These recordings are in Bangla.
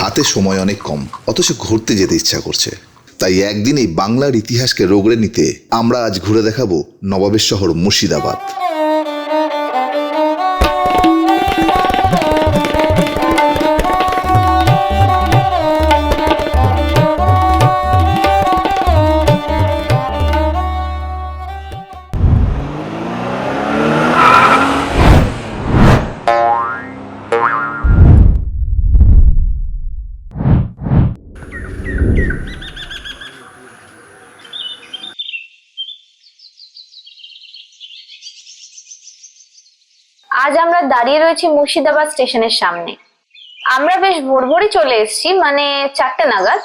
হাতে সময় অনেক কম, অথচ ঘুরতে যেতে ইচ্ছা করছে। তাই একদিনই বাংলার ইতিহাসকে রোগড়ে নিতে আমরা আজ ঘুরে দেখাবো নবাবের শহর মুর্শিদাবাদ। আজ আমরা দাঁড়িয়ে রয়েছি মুর্শিদাবাদ স্টেশনের সামনে। আমরা বেশ ভোর ভোরই চলে এসেছি মানে চারটে নাগাদ।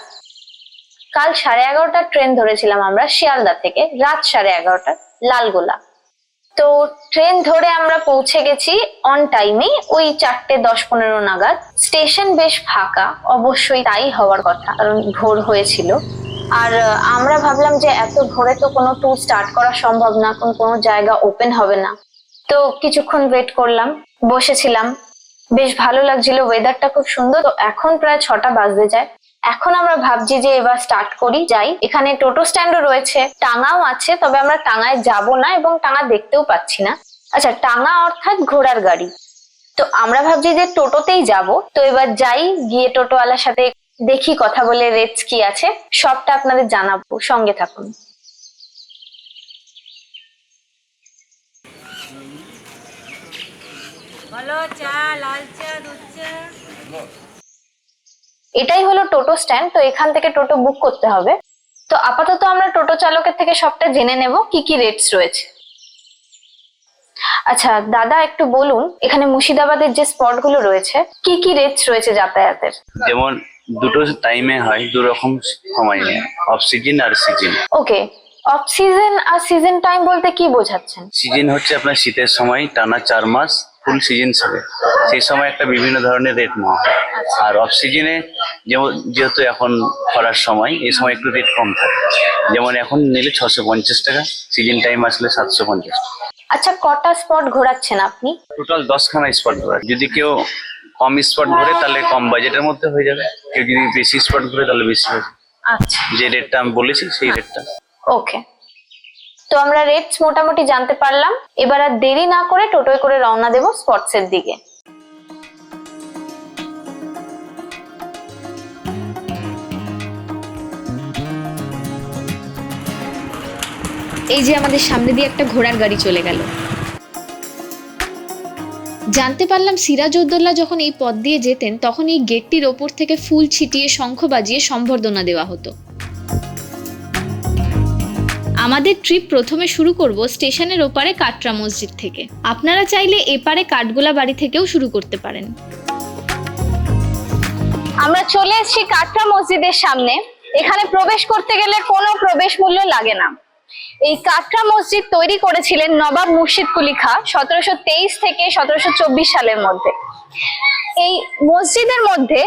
কাল সাড়ে এগারোটার ট্রেন ধরেছিলাম আমরা শিয়ালদা থেকে, রাত সাড়ে এগারোটা, লালগোলা। তো ট্রেন ধরে আমরা পৌঁছে গেছি অন টাইমে ওই চারটে দশ পনেরো নাগাদ। স্টেশন বেশ ফাঁকা, অবশ্যই তাই হওয়ার কথা, কারণ ভোর হয়েছিল। আর, আমরা ভাবলাম যে এত ভোরে তো কোনো ট্যুর স্টার্ট করা সম্ভব না, কোন, কোনো জায়গা ওপেন হবে না। তো কিছুক্ষণ ওয়েট করলাম, বসেছিলাম। বেশ ভালো লাগছিল ওয়েদারটা খুব সুন্দর। তো এখন প্রায় ছটা বাজতে যায়। এখন আমরা ভাবছি যে এবার স্টার্ট করি, যাই। এখানে টোটো স্ট্যান্ডও রয়েছে। টাঙাও আছে, তবে আমরা টাঙায় যাব না এবং টাঙা দেখতেও পাচ্ছি না। আচ্ছা টাঙা অর্থাৎ ঘোড়ার গাড়ি। তো আমরা ভাবছি যে টোটোতেই যাব। তো এবার যাই, গিয়ে টোটোওয়ালার সাথে দেখি, কথা বলে রেটস কি আছে। সবটা আপনাদের জানাব। সঙ্গে থাকুন। বলো চা লাল চা দুধ চা। এটাই হলো টোটো স্ট্যান্ড তো এখান থেকে টোটো বুক করতে হবে। তো আপাতত আমরা টোটো চালকের থেকে সবটা জেনে নেব কি কি রেটস রয়েছে। আচ্ছা দাদা একটু বলুন এখানে মুর্শিদাবাদের যে স্পটগুলো রয়েছে কি কি রেটস রয়েছে যাতায়াতের? যেমন দুটো টাইমে হয় দু রকম সময় নিয়ে অফ সিজন আর সিজন ওকে অফ সিজন আর সিজন টাইম বলতে কি বোঝাচ্ছেন? সিজন হচ্ছে আপনার শীতের সময় টানা চার মাস ফুল সিজন থাকে সেই সময় একটা বিভিন্ন ধরনের রেট নেওয়া হয়। আর অফ সিজনে যেমন যেহেতু এখন খরার সময় এই সময় একটু রেট কম থাকে। যেমন এখন নিলে ছশো পঞ্চাশ টাকা সিজন টাইম আসলে সাতশো পঞ্চাশ। আচ্ছা কটা স্পট ঘোরাচ্ছেন আপনি? টোটাল দশখানা স্পট ঘোরা যদি কেউ কম স্পট ঘুরে তাহলে কম বাজেটের মধ্যে হয়ে যাবে। কেউ যদি বেশি স্পট ঘুরে তাহলে বেশি হবে আচ্ছা। যে রেটটা আমি বলেছি সেই রেটটা ওকে তো আমরা রেটস মোটামুটি জানতে পারলাম। এবার আর দেরি না করে টোটোয় করে রওনা দেব স্পটস এর দিকে। এই যে আমাদের সামনে দিয়ে একটা ঘোড়ার গাড়ি চলে গেল। জানতে পারলাম সিরাজউদ্দৌলা যখন এই পথ দিয়ে যেতেন, তখন এই গেটটির ওপর থেকে ফুল ছিটিয়ে শঙ্খ বাজিয়ে সম্বর্ধনা দেওয়া হতো। আমাদের ট্রিপ প্রথমে শুরু করব স্টেশনের ওপারে কাটরা মসজিদ থেকে। আপনারা চাইলে এপারে কাঠগোলা বাড়ি থেকেও শুরু করতে পারেন। আমরা চলে এসেছি কাটরা মসজিদের সামনে। এখানে প্রবেশ করতে গেলে কোনো প্রবেশ মূল্য লাগে না। এই কাটরা মসজিদ তৈরি করেছিলেন নবাব মুর্শিদ কুলি খা সতেরোশো তেইশ থেকে সতেরোশো চব্বিশ সালের মধ্যে। এই মসজিদের মধ্যে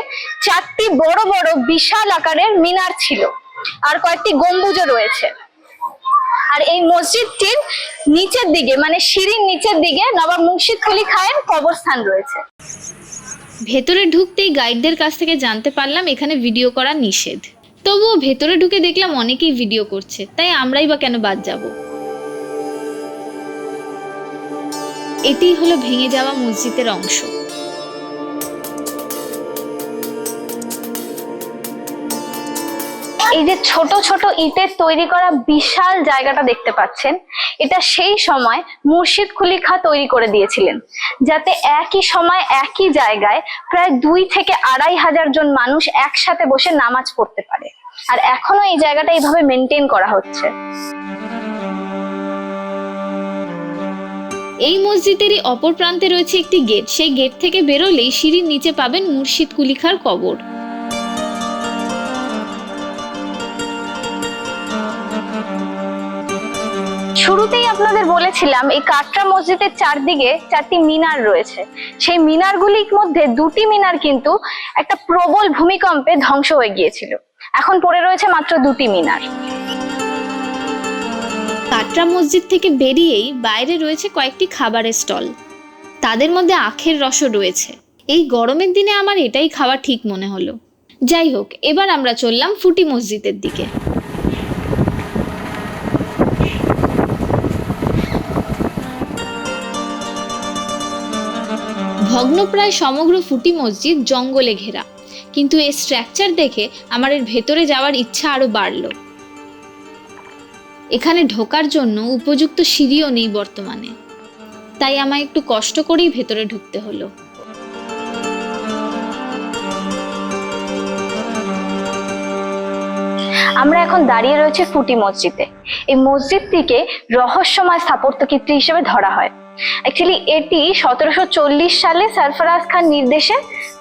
চারটি বড় বড় বিশাল আকারের মিনার ছিল। আর কয়েকটি গম্বুজও রয়েছে। আর এই মসজিদটির নিচের দিকে মানে সিঁড়ির নিচের দিকে নবাব মুর্শিদ কুলি খায়ের কবরস্থান রয়েছে। ভেতরে ঢুকতেই গাইডদের কাছ থেকে জানতে পারলাম এখানে ভিডিও করা নিষেধ। তবুও ভেতরে ঢুকে দেখলাম অনেকেই ভিডিও করছে, তাই আমরাই বা কেন বাদ যাব? এটিই হলো ভেঙে যাওয়া মসজিদের অংশ। এই যে ছোট ছোট ইটের তৈরি করা বিশাল জায়গাটা দেখতে পাচ্ছেন, এটা সেই সময় মুর্শিদ কুলি খা তৈরি করে দিয়েছিলেন, যাতে একই সময় একই জায়গায় প্রায় দুই থেকে আড়াই হাজার জন মানুষ একসাথে বসে নামাজ পড়তে পারে। আর এখনও এই জায়গাটা এইভাবে মেনটেন করা হচ্ছে। এই মসজিদেরই অপর প্রান্তে রয়েছে একটি গেট। সেই গেট থেকে বেরোলেই সিঁড়ির নিচে পাবেন মুর্শিদ কুলিখার কবর। শুরুতেই আপনাদের বলেছিলাম, এই কাটরা মসজিদের চারদিকে চারটি মিনার রয়েছে। সেই মিনারগুলির মধ্যে দুটি মিনার কিন্তু একটা প্রবল ভূমিকম্পে ধ্বংস হয়ে গিয়েছিল। এখন পড়ে রয়েছে মাত্র দুটি মিনার। কাটরা মসজিদ থেকে বেরিয়েই বাইরে রয়েছে কয়েকটি খাবারের স্টল। তাদের মধ্যে আখের রসও রয়েছে। এই গরমের দিনে আমার এটাই খাওয়া ঠিক মনে হলো। যাই হোক, এবার আমরা চললাম ফুটি মসজিদের দিকে। ভগ্নপ্রায় সমগ্র ফুটি মসজিদ জঙ্গলে ঘেরা। কিন্তু এই স্ট্রাকচার দেখে আমার এর ভেতরে যাওয়ার ইচ্ছা আরও বাড়লো। এখানে ঢোকার জন্য উপযুক্ত সিঁড়িও নেই বর্তমানে। তাই আমায় একটু কষ্ট করেই ভেতরে ঢুকতে হলো। আমরা এখন দাঁড়িয়ে রয়েছে ফুটি মসজিদে। এই মসজিদটিকে রহস্যময় স্থাপত্যকীর্তি হিসেবে ধরা হয়। অ্যাকচুয়ালি এটি সতেরোশো চল্লিশ সালে সরফরাজ খান নির্দেশে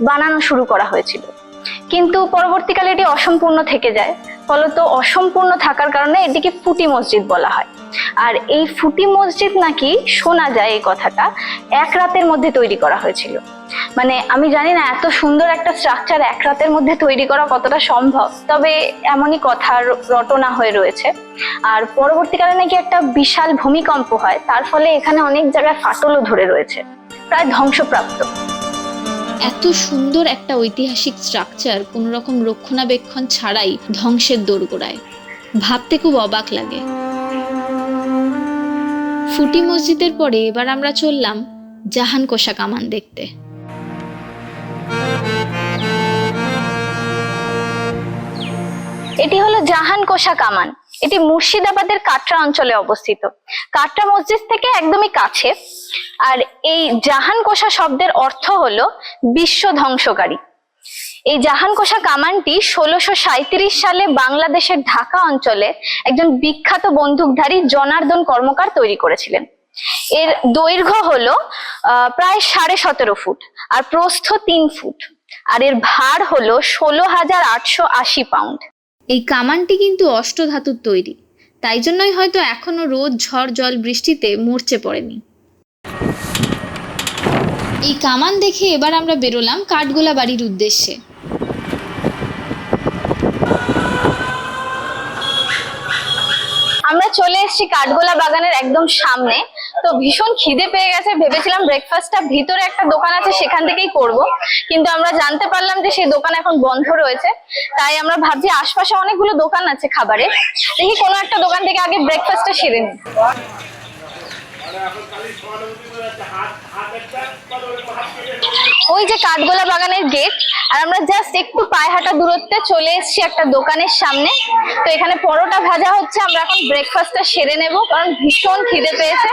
বানানো শুরু করা হয়েছিল। কিন্তু পরবর্তীকালে এটি অসম্পূর্ণ থেকে যায়, ফলত অসম্পূর্ণ থাকার কারণে এটিকে ফুটি মসজিদ বলা হয়। আর এই ফুটি মসজিদ নাকি শোনা যায় এই কথাটা, এক রাতের মধ্যে তৈরি করা হয়েছিল। মানে আমি জানি না এত সুন্দর একটা স্ট্রাকচার এক রাতের মধ্যে তৈরি করা কতটা সম্ভব, তবে এমনই কথার রটনা হয়ে রয়েছে। আর পরবর্তীকালে নাকি একটা বিশাল ভূমিকম্প হয়, তার ফলে এখানে অনেক জায়গায় ফাটলও ধরে রয়েছে, প্রায় ধ্বংসপ্রাপ্ত। এত সুন্দর একটা ঐতিহাসিক স্ট্রাকচার কোনো রকম রক্ষণাবেক্ষণ ছাড়াই ধ্বংসের দোরগোড়ায়। ভাবতে খুব অবাক লাগে। ফুটি মসজিদের পরে এবার আমরা চললাম জাহান কোষা কামান দেখতে। এটি হলো জাহান কোষা কামান। এটি মুর্শিদাবাদের কাটরা অঞ্চলে অবস্থিত। কাটরা মসজিদ থেকে একদমই কাছে। আর এই জাহান কোষা শব্দের অর্থ হলো বিশ্ব ধ্বংসকারী। এই জাহান কোষা কামানটি ষোলোশো সালে বাংলাদেশের ঢাকা অঞ্চলে একজন বিখ্যাত বন্দুকধারী জনার্দন কর্মকার তৈরি করেছিলেন। এর দৈর্ঘ্য হলো প্রায় সাড়ে সতেরো ফুট আর প্রস্থ তিন ফুট। আর এর ভার হলো ষোলো হাজার আটশো আশি পাউন্ড। এই কামানটি কিন্তু অষ্টধাতুর তৈরি। তাই জন্যই হয়তো এখনও রোদ, ঝড়, জল বৃষ্টিতে মরচে পড়েনি। এই কামান দেখে এবার আমরা বেরোলাম কাঠগোলা বাড়ির উদ্দেশ্যে আমরা চলে এসেছি কাঠগোলা বাগানের একদম সামনে। তো ভীষণ খিদে পেয়ে গেছে, ভেবেছিলাম ব্রেকফাস্টটা ভিতরে একটা দোকান আছে, সেখান থেকেই করব। কিন্তু আমরা জানতে পারলাম যে সেই দোকান এখন বন্ধ রয়েছে। তাই আমরা ভাবছি আশপাশে অনেকগুলো দোকান আছে খাবারের। দেখি কোনো একটা দোকান থেকে আগে ব্রেকফাস্টটা সেরে নিই। ওই যে কাঠগোলা বাগানের গেট, আর আমরা জাস্ট একটু পায়ে হাঁটা দূরত্বে চলে এসেছি একটা দোকানের সামনে। তো এখানে পরোটা ভাজা হচ্ছে, আমরা এখন ব্রেকফাস্টটা সেরে নেব, কারণ ভীষণ খিদে পেয়েছে।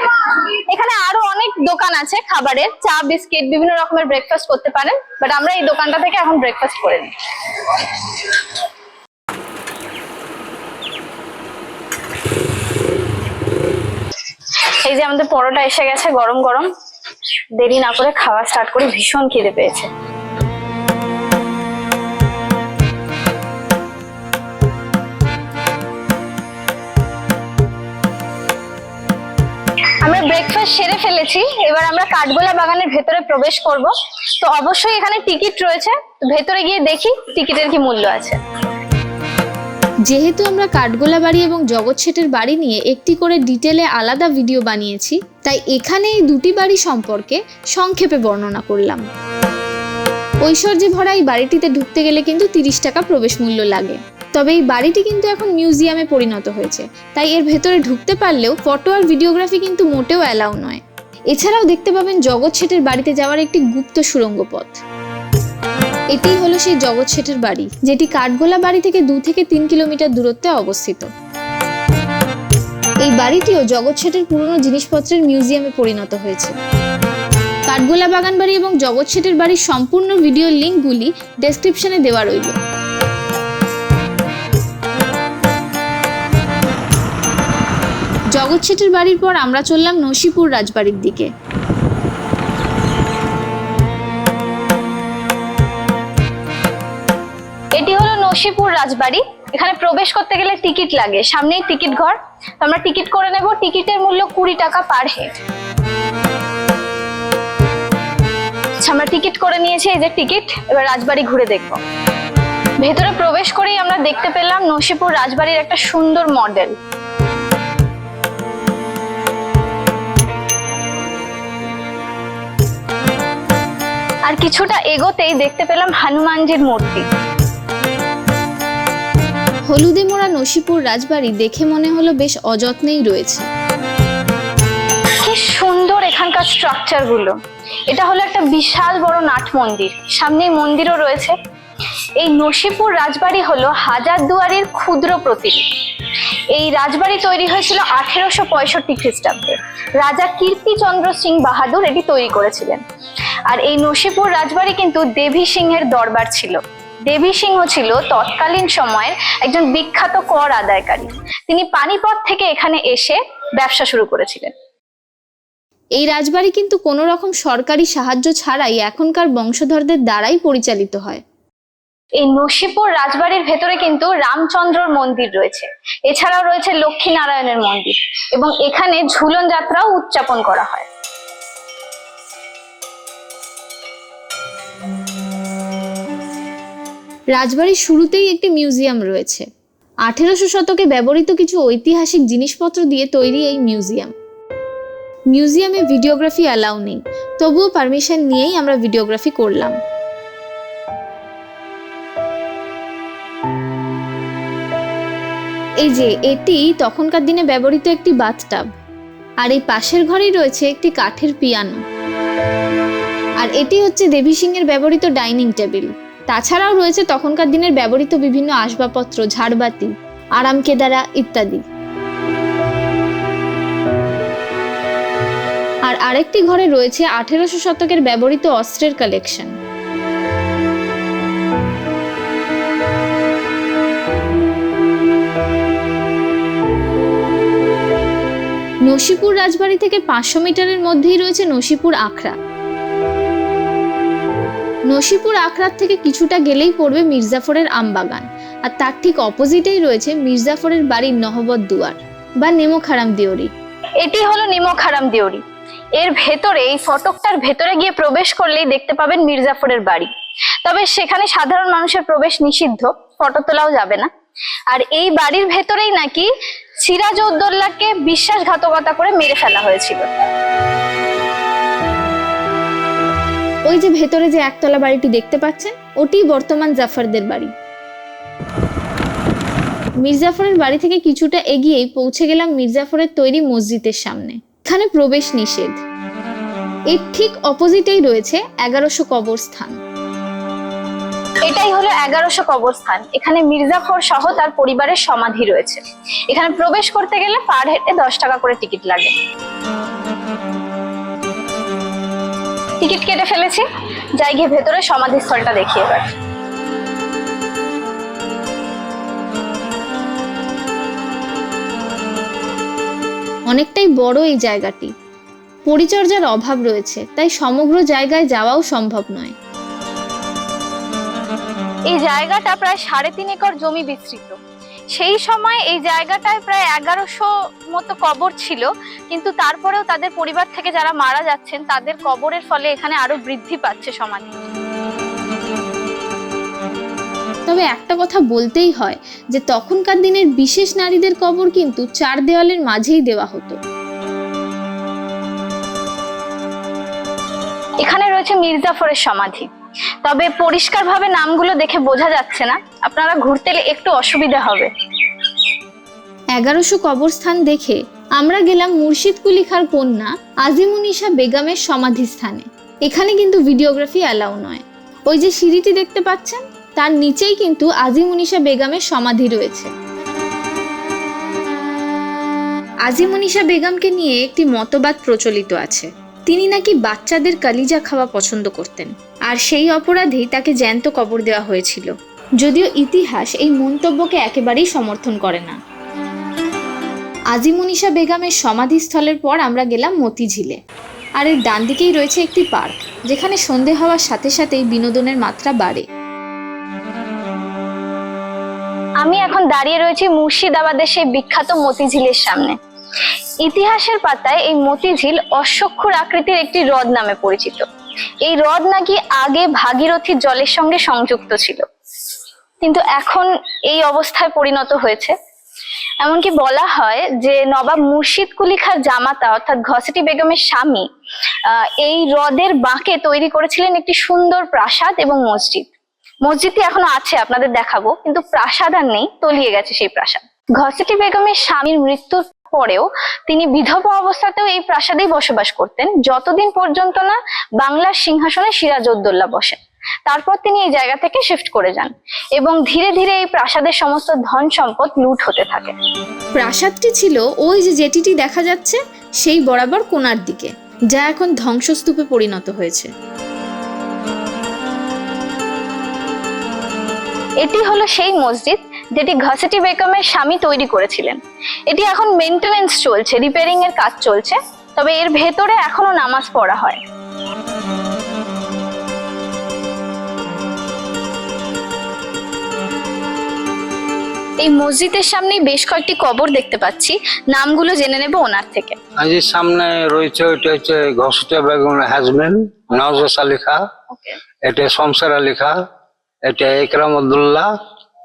এখানে আরও অনেক দোকান আছে খাবারের, চা, বিস্কিট, বিভিন্ন রকমের ব্রেকফাস্ট করতে পারেন বাট আমরা এই দোকানটা থেকে এখন ব্রেকফাস্ট করে নিই। এই যে আমাদের পরোটা এসে গেছে গরম গরম। দেরি না করে খাওয়া স্টার্ট করে, ভীষণ খিদে পেয়েছে। আমরা ব্রেকফাস্ট সেরে ফেলেছি, এবার আমরা কাঠগোলা বাগানের ভেতরে প্রবেশ করব। তো অবশ্যই এখানে টিকিট রয়েছে ভেতরে গিয়ে দেখি টিকিটের কি মূল্য আছে। যেহেতু আমরা কাঠগোলা বাড়ি এবং জগৎ শেঠের বাড়ি নিয়ে একটি করে ডিটেলে আলাদা ভিডিও বানিয়েছি, তাই এখানে এই দুটি বাড়ি সম্পর্কে সংক্ষেপে বর্ণনা করলাম। ঐশ্বর্যে ভরা এই বাড়িটিতে ঢুকতে গেলে কিন্তু তিরিশ টাকা প্রবেশ মূল্য লাগে। তবে এই বাড়িটি কিন্তু এখন মিউজিয়ামে পরিণত হয়েছে, তাই এর ভেতরে ঢুকতে পারলেও ফটো আর ভিডিওগ্রাফি কিন্তু মোটেও অ্যালাউ নয়। এছাড়াও দেখতে পাবেন জগৎ শেঠের বাড়িতে যাওয়ার একটি গুপ্ত সুড়ঙ্গ পথ এটি হলো সেই জগৎ শেঠের বাড়ি, যেটি কাঠগোলা বাড়ি থেকে দু থেকে তিন কিলোমিটার দূরত্বে অবস্থিত। এই বাড়িটিও জগৎ শেঠের পুরনো জিনিসপত্রের মিউজিয়ামে পরিণত হয়েছে। কাঠগোলা বাগান বাড়ি এবং জগৎ শেঠের বাড়ির সম্পূর্ণ ভিডিও লিঙ্কগুলি ডেসক্রিপশনে দেওয়া রইল। জগৎ শেঠের বাড়ির পর আমরা চললাম নসিপুর রাজবাড়ির দিকে। হলো রাজবাড়ি। এখানে প্রবেশ করতে গেলে টিকিট লাগে। সামনেই টিকিট ঘর। তো আমরা টিকিট করে নেব। টিকিটের মূল্য কুড়ি টাকা পার হেড। আচ্ছা, আমরা টিকিট করে নিয়েছি এই যে টিকিট। এবার রাজবাড়ি ঘুরে দেখব। ভেতরে প্রবেশ করেই আমরা দেখতে পেলাম নসিপুর রাজবাড়ির একটা সুন্দর মডেল। আর কিছুটা এগোতেই দেখতে পেলাম হনুমানজির মূর্তি। হলুদে মোড়া নসিপুর রাজবাড়ি দেখে মনে হলো বেশ অযত্নেই রয়েছে। কি সুন্দর এখানকার স্ট্রাকচারগুলো। এটা হলো একটা বিশাল বড় নাট মন্দির। সামনেই মন্দিরও রয়েছে। এই নসিপুর রাজবাড়ি হলো হাজার দুয়ারির ক্ষুদ্র প্রতিরূপ এই রাজবাড়ি তৈরি হয়েছিল আঠেরোশো পঁয়ষট্টি খ্রিস্টাব্দে। রাজা কীর্তিচন্দ্র সিং বাহাদুর এটি তৈরি করেছিলেন। আর এই নসিপুর রাজবাড়ি কিন্তু দেবী সিংহের দরবার ছিল। দেবী সিংহ ছিল তৎকালীন সময়ের একজন বিখ্যাত কর আদায়কারী। তিনি পানিপথ থেকে এখানে এসে ব্যবসা শুরু করেছিলেন। এই রাজবাড়ি কিন্তু কোনো রকম সরকারি সাহায্য ছাড়াই এখনকার বংশধরদের দ্বারাই পরিচালিত হয়। এই নসিপুর রাজবাড়ির ভেতরে কিন্তু রামচন্দ্রর মন্দির রয়েছে। এছাড়াও রয়েছে লক্ষ্মী নারায়ণের মন্দির এবং এখানে ঝুলন যাত্রাও উদযাপন করা হয়। রাজবাড়ির শুরুতেই একটি মিউজিয়াম রয়েছে। আঠেরোশো শতকে ব্যবহৃত কিছু ঐতিহাসিক জিনিসপত্র দিয়ে তৈরি এই মিউজিয়াম। মিউজিয়ামে ভিডিওগ্রাফি অ্যালাউ নেই, তবুও পারমিশন নিয়েই আমরা ভিডিওগ্রাফি করলাম। এই যে, এটি তখনকার দিনে ব্যবহৃত একটি বাথটাব। আর এই পাশের ঘরেই রয়েছে একটি কাঠের পিয়ানো। আর এটি হচ্ছে দেবী সিংহের ব্যবহৃত ডাইনিং টেবিল। তাছাড়াও রয়েছে তখনকার দিনের ব্যবহৃত বিভিন্ন আসবাবপত্র, ঝাড়বাতি আরাম কেদারা ইত্যাদি। আর আরেকটি ঘরে রয়েছে আঠেরোশো শতকের ব্যবহৃত অস্ত্রের কালেকশন। নসিপুর রাজবাড়ি থেকে পাঁচশো মিটারের মধ্যেই রয়েছে নসিপুর আখড়া। নসিপুর আখড়ার থেকে কিছুটা গেলেই পড়বে মির্জাফরের আমবাগান। আর তার ঠিক অপোজিটেই রয়েছে মির্জাফরের বাড়ির নহবত দুয়ার বা নেমোখারাম দিওরি এটি হলো নিমখারাম দেউরি। এর ভেতরে, এই ফটকটার ভেতরে গিয়ে প্রবেশ করলেই দেখতে পাবেন মির্জাফরের বাড়ি। তবে সেখানে সাধারণ মানুষের প্রবেশ নিষিদ্ধ, ফটো তোলাও যাবে না। আর এই বাড়ির ভেতরেই নাকি সিরাজ উদ্দৌলাকে বিশ্বাসঘাতকতা করে মেরে ফেলা হয়েছিল। ওই যে ভেতরে যে একতলা বাড়িটি দেখতে পাচ্ছেন, ওটি বর্তমান জাফরদের বাড়ি। মির্জাফরের বাড়ি থেকে কিছুটা এগিয়েই পৌঁছে গেলাম মির্জাফরের তৈরি মসজিদের সামনে। এখানে প্রবেশ নিষেধ। এর ঠিক অপোজিটেই রয়েছে এগারোশো কবরস্থান। এটাই হলো এগারোশো কবরস্থান। এখানে মির্জাফর সহ তার পরিবারের সমাধি রয়েছে। এখানে প্রবেশ করতে গেলে পার হেঁটে দশ টাকা করে টিকিট লাগে। টিকিট কেটে ফেলেছি। যাই গিয়ে ভেতরে সমাধিস্থলটা দেখিয়ে এবার। অনেকটাই বড় এই জায়গাটি। পরিচর্যার অভাব রয়েছে তাই সমগ্র জায়গায় যাওয়াও সম্ভব নয়। এই জায়গাটা প্রায় সাড়ে তিন একর জমি বিস্তৃত। সেই সময় এই জায়গাটায় প্রায় এগারোশো মতো কবর ছিল কিন্তু তারপরেও তাদের পরিবার থেকে যারা মারা যাচ্ছেন তাদের কবরের ফলে এখানে আরও বৃদ্ধি পাচ্ছে সমাধি তবে একটা কথা বলতেই হয় যে তখনকার দিনের বিশেষ নারীদের কবর কিন্তু চার দেওয়ালের মাঝেই দেওয়া হতো। এখানে রয়েছে মির্জাফরের সমাধি। তবে পরিষ্কারভাবে নামগুলো দেখে বোঝা যাচ্ছে না। আপনারা ঘুরতে একটু অসুবিধা হবে। এগারোশো কবরস্থান দেখে আমরা গেলাম মুর্শিদ কুলিখার কন্যা আজিমুনিশা বেগমের সমাধিস্থানে। এখানে কিন্তু ভিডিওগ্রাফি অ্যালাউ নয়। ওই যে সিঁড়িটি দেখতে পাচ্ছেন, তার নিচেই কিন্তু আজিমুনিশা বেগমের সমাধি রয়েছে। আজিমুনিশা বেগমকে নিয়ে একটি মতবাদ প্রচলিত আছে। তিনি নাকি বাচ্চাদের কালিজা খাওয়া পছন্দ করতেন। আর সেই অপরাধেই তাকে জ্যান্ত কবর দেওয়া হয়েছিল। যদিও ইতিহাস এই মন্তব্যকে একেবারেই সমর্থন করে না। আজিমুনিশা বেগমের সমাধিস্থলের পর আমরা গেলাম মতিঝিলে। আর এর ডান দিকেই রয়েছে একটি পার্ক, যেখানে সন্ধে হওয়ার সাথে সাথেই বিনোদনের মাত্রা বাড়ে। আমি এখন দাঁড়িয়ে রয়েছি মুর্শিদাবাদের সেই বিখ্যাত মতিঝিলের সামনে। ইতিহাসের পাতায় এই মতিঝিল অশ্বক্ষুর আকৃতির একটি হ্রদ নামে পরিচিত। এই হ্রদ নাকি আগে ভাগীরথীর জলের সঙ্গে সংযুক্ত ছিল। কিন্তু এখন এই অবস্থায় পরিণত হয়েছে। এমনকি বলা হয় যে নবাব মুর্শিদ কুলি খাঁর জামাতা অর্থাৎ ঘসেটি বেগমের স্বামী এই হ্রদের বাঁকে তৈরি করেছিলেন একটি সুন্দর প্রাসাদ এবং মসজিদ। মসজিদটি এখনও আছে, আপনাদের দেখাবো, কিন্তু প্রাসাদ আর নেই, তলিয়ে গেছে সেই প্রাসাদ। ঘসেটি বেগমের স্বামীর মৃত্যুর পরেও তিনি বিধবা অবস্থাতেও এই প্রাসাদেই বসবাস করতেন। যতদিন পর্যন্ত না বাংলার সিংহাসনে সিরাজউদ্দৌলা বসেন তারপর তিনি এই জায়গা থেকে শিফট করে যান এবং ধীরে ধীরে এই প্রাসাদের সমস্ত ধন সম্পদ লুট হতে থাকে। প্রাসাদটি ছিল ওই যে জেটিটি দেখা যাচ্ছে সেই বরাবর কোনার দিকে যা এখন ধ্বংসস্তূপে পরিণত হয়েছে। এটি হলো সেই মসজিদ যেটি ঘসেটি বেগমের স্বামী তৈরি করেছিলেন। এটি এখন মেনটেনেন্স চলছে রিপেয়ারিং এর কাজ চলছে তবে এর ভেতরে এখনও নামাজ পড়া হয়। এই মসজিদের সামনে বেশ কয়েকটি কবর দেখতে পাচ্ছি। নামগুলো জেনে নেব ওনার থেকে। যে সামনে রয়েছে ওইটা হচ্ছে ঘসটা বেগমের হাজবেন্ড নওয়াজ আলী খা। এটা শমশের আলী খা এটা একরামুদ্দুল্লাহ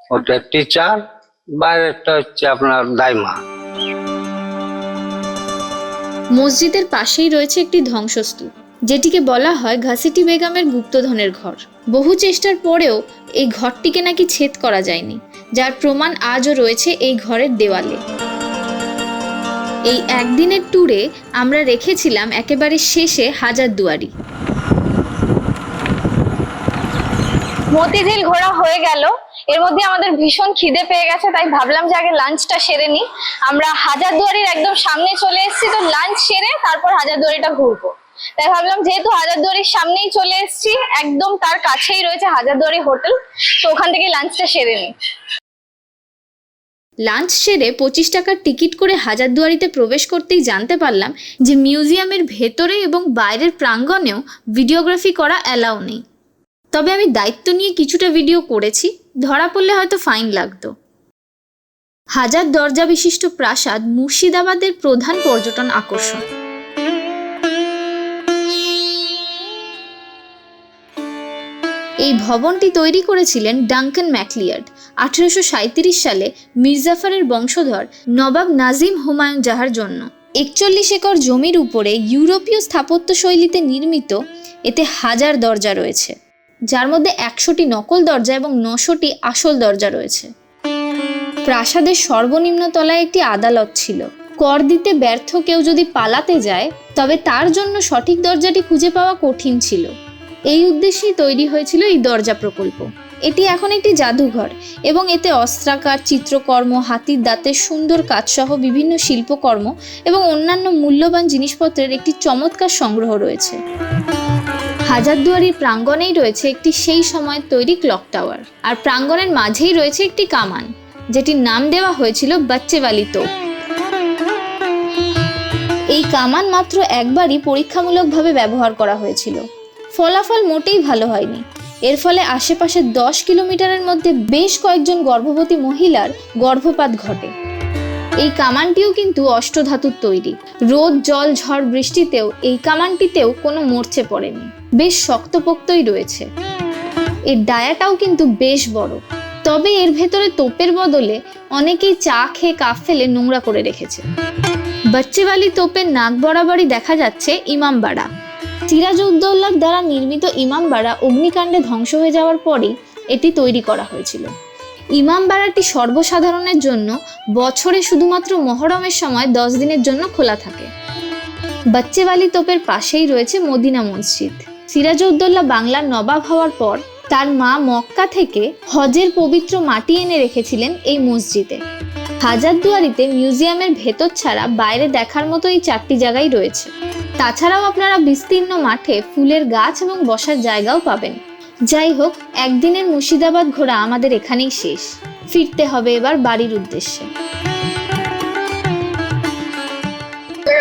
ওটা টিচার বাইরেরটা হচ্ছে আপনার দাইমা। মসজিদের পাশেই রয়েছে একটি ধ্বংসস্তূপ যেটিকে বলা হয় ঘাসিটি বেগমের গুপ্তধনের ঘর। বহু চেষ্টার পরেও এই ঘরটিকে নাকি ছেদ করা যায়নি যার প্রমাণ আজও রয়েছে এই ঘরের দেওয়ালে। এই একদিনের ট্যুরে আমরা রেখেছিলাম একেবারে শেষে হাজার দুয়ারি। মতিঝিল ঘোরা হয়ে গেল। এর মধ্যে আমাদের ভীষণ খিদে পেয়ে গেছে, তাই ভাবলাম যে আগে লাঞ্চটা সেরে নি আমরা হাজারদুয়ারির একদম সামনে চলে এসেছি, তো লাঞ্চ সেরে তারপর হাজারদুয়ারিটা ঘুরবো। তাই ভাবলাম যেহেতু হাজারদুয়ারির সামনেই চলে এসেছি, একদম তার কাছেই রয়েছে হাজারদুয়ারি হোটেল, তো ওখান থেকে লাঞ্চটা সেরে নি লাঞ্চ সেরে পঁচিশ টাকার টিকিট করে হাজারদুয়ারিতে প্রবেশ করতেই জানতে পারলাম যে মিউজিয়ামের ভেতরে এবং বাইরের প্রাঙ্গণেও ভিডিওগ্রাফি করা অ্যালাউ নেই। তবে আমি দায়িত্ব নিয়ে কিছুটা ভিডিও করেছি, ধরা পড়লে হয়তো ফাইন লাগতো। হাজার দরজা বিশিষ্ট প্রাসাদ মুর্শিদাবাদের প্রধান পর্যটন আকর্ষণ। এই ভবনটি তৈরি করেছিলেন ডাঙ্কান ম্যাকলিয়ার্ড, আঠেরোশো সালে মির্জাফারের বংশধর নবাব নাজিম হুমায়ুন জাহার জন্য। একচল্লিশ একর জমির উপরে ইউরোপীয় স্থাপত্য শৈলীতে নির্মিত, এতে হাজার দরজা রয়েছে। যার মধ্যে একশোটি নকল দরজা এবং নশোটি আসল দরজা রয়েছে। প্রাসাদের সর্বনিম্ন তলায় একটি আদালত ছিল। কর দিতে ব্যর্থ কেউ যদি পালাতে যায়, তবে তার জন্য সঠিক দরজাটি খুঁজে পাওয়া কঠিন ছিল। এই উদ্দেশ্যেই তৈরি হয়েছিল এই দরজা প্রকল্প। এটি এখন একটি জাদুঘর এবং এতে অস্ত্রাকার, চিত্রকর্ম, হাতির দাঁতের সুন্দর কাজসহ বিভিন্ন শিল্পকর্ম এবং অন্যান্য মূল্যবান জিনিসপত্রের একটি চমৎকার সংগ্রহ রয়েছে। হাজারদুয়ারির প্রাঙ্গণেই রয়েছে একটি সেই সময়ের তৈরি ক্লক টাওয়ার। আর প্রাঙ্গণের মাঝেই রয়েছে একটি কামান, যেটির নাম দেওয়া হয়েছিল বাচ্চেওয়ালি তোপ। এই কামান মাত্র একবারই পরীক্ষামূলকভাবে ব্যবহার করা হয়েছিল। ফলাফল মোটেই ভালো হয়নি। এর ফলে আশেপাশে দশ কিলোমিটারের মধ্যে বেশ কয়েকজন গর্ভবতী মহিলার গর্ভপাত ঘটে। এই কামানটিও কিন্তু অষ্টধাতুর তৈরি। রোদ, জল, ঝড়, বৃষ্টিতেও এই কামানটিতেও কোনো মরচে পড়েনি। বেশ শক্তপোক্তই রয়েছে। এর ডায়াটাও কিন্তু বেশ বড়। তবে এর ভেতরে তোপের বদলে অনেকেই চা খেয়ে কাপ ফেলে নোংরা করে রেখেছে। বাচ্চেওয়ালি তোপের নাক বরাবরই দেখা যাচ্ছে ইমামবাড়া। সিরাজউদ্দৌলার দ্বারা নির্মিত ইমামবাড়া অগ্নিকাণ্ডে ধ্বংস হয়ে যাওয়ার পরেই এটি তৈরি করা হয়েছিল। ইমামবাড়াটি সর্বসাধারণের জন্য বছরে শুধুমাত্র মহরমের সময় দশ দিনের জন্য খোলা থাকে। বাচ্চেওয়ালি তোপের পাশেই রয়েছে মদিনা মসজিদ। সিরাজউদ্দৌলা বাংলার নবাব হওয়ার পর তার মা মক্কা থেকে হজের পবিত্র মাটি এনে রেখেছিলেন এই মসজিদে। হাজারদুয়ারিতে মিউজিয়ামের ভেতর ছাড়া বাইরে দেখার মতো এই চারটি জায়গাই রয়েছে। তাছাড়াও আপনারা বিস্তীর্ণ মাঠে ফুলের গাছ এবং বসার জায়গাও পাবেন। যাই হোক, একদিনের মুর্শিদাবাদ ঘোরা আমাদের এখানেই শেষ। ফিরতে হবে এবার বাড়ির উদ্দেশ্যে।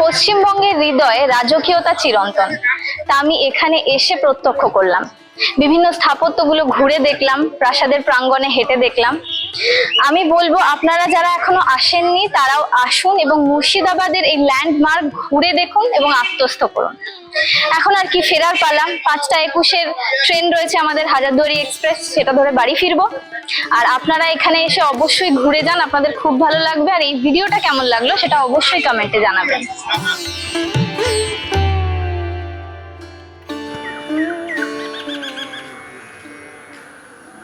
পশ্চিমবঙ্গের হৃদয়ে রাজকীয়তা চিরন্তন। তা আমি এখানে এসে প্রত্যক্ষ করলাম। বিভিন্ন স্থাপত্যগুলো ঘুরে দেখলাম, প্রাসাদের প্রাঙ্গণে হেঁটে দেখলাম। আমি বলব, আপনারা যারা এখনও আসেননি, তারাও আসুন এবং মুর্শিদাবাদের এই ল্যান্ডমার্ক ঘুরে দেখুন এবং আত্মস্থ করুন। এখন আর কি ফেরার পালাম। পাঁচটা একুশের ট্রেন রয়েছে আমাদের হাজারদুয়ারি এক্সপ্রেস, সেটা ধরে বাড়ি ফিরবো। আর আপনারা এখানে এসে অবশ্যই ঘুরে যান, আপনাদের খুব ভালো লাগবে। আর এই ভিডিওটা কেমন লাগল, সেটা অবশ্যই কমেন্টে জানাবেন।